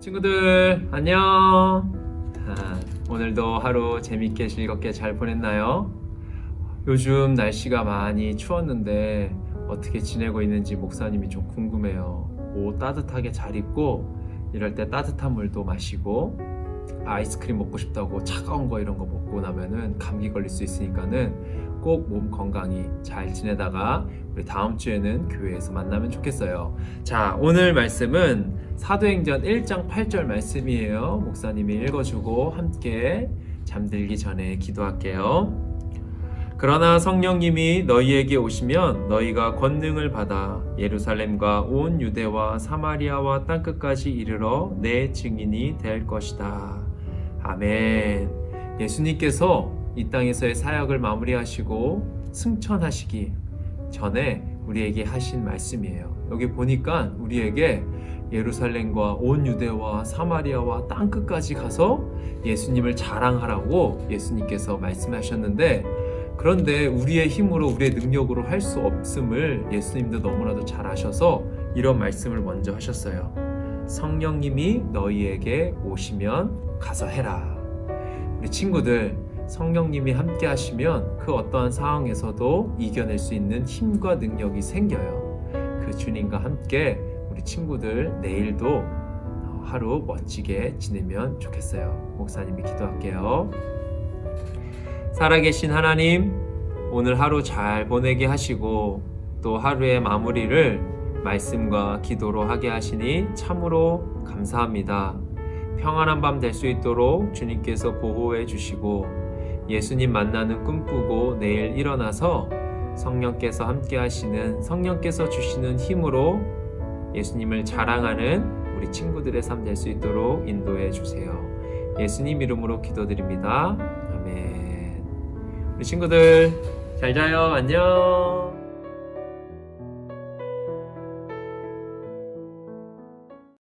친구들 안녕. 아, 오늘도 하루 재밌게 즐겁게 잘 보냈나요? 요즘 날씨가 많이 추웠는데 어떻게 지내고 있는지 목사님이 좀 궁금해요. 옷 따뜻하게 잘 입고 이럴 때 따뜻한 물도 마시고 아이스크림 먹고 싶다고 차가운 거 이런 거 먹고 나면은 감기 걸릴 수 있으니까는 꼭 몸 건강히 잘 지내다가 우리 다음 주에는 교회에서 만나면 좋겠어요. 자, 오늘 말씀은 사도행전 1장 8절 말씀이에요. 목사님이 읽어주고 함께 잠들기 전에 기도할게요. 그러나 성령님이 너희에게 오시면 너희가 권능을 받아 예루살렘과 온 유대와 사마리아와 땅끝까지 이르러 내 증인이 될 것이다. 아멘. 예수님께서 이 땅에서의 사역을 마무리하시고 승천하시기 전에 우리에게 하신 말씀이에요. 여기 보니까 우리에게 예루살렘과 온 유대와 사마리아와 땅 끝까지 가서 예수님을 자랑하라고 예수님께서 말씀하셨는데 그런데 우리의 힘으로 우리의 능력으로 할 수 없음을 예수님도 너무나도 잘 아셔서 이런 말씀을 먼저 하셨어요. 성령님이 너희에게 오시면 가서 해라. 우리 친구들 성령님이 함께 하시면 그 어떠한 상황에서도 이겨낼 수 있는 힘과 능력이 생겨요. 그 주님과 함께 우리 친구들 내일도 하루 멋지게 지내면 좋겠어요. 목사님이 기도할게요. 살아계신 하나님, 오늘 하루 잘 보내게 하시고 또 하루의 마무리를 말씀과 기도로 하게 하시니 참으로 감사합니다. 평안한 밤 될 수 있도록 주님께서 보호해 주시고 예수님 만나는 꿈꾸고 내일 일어나서 성령께서 함께 하시는 성령께서 주시는 힘으로 예수님을 자랑하는 우리 친구들의 삶 될 수 있도록 인도해 주세요. 예수님 이름으로 기도드립니다. 아멘. 우리 친구들 잘 자요. 안녕.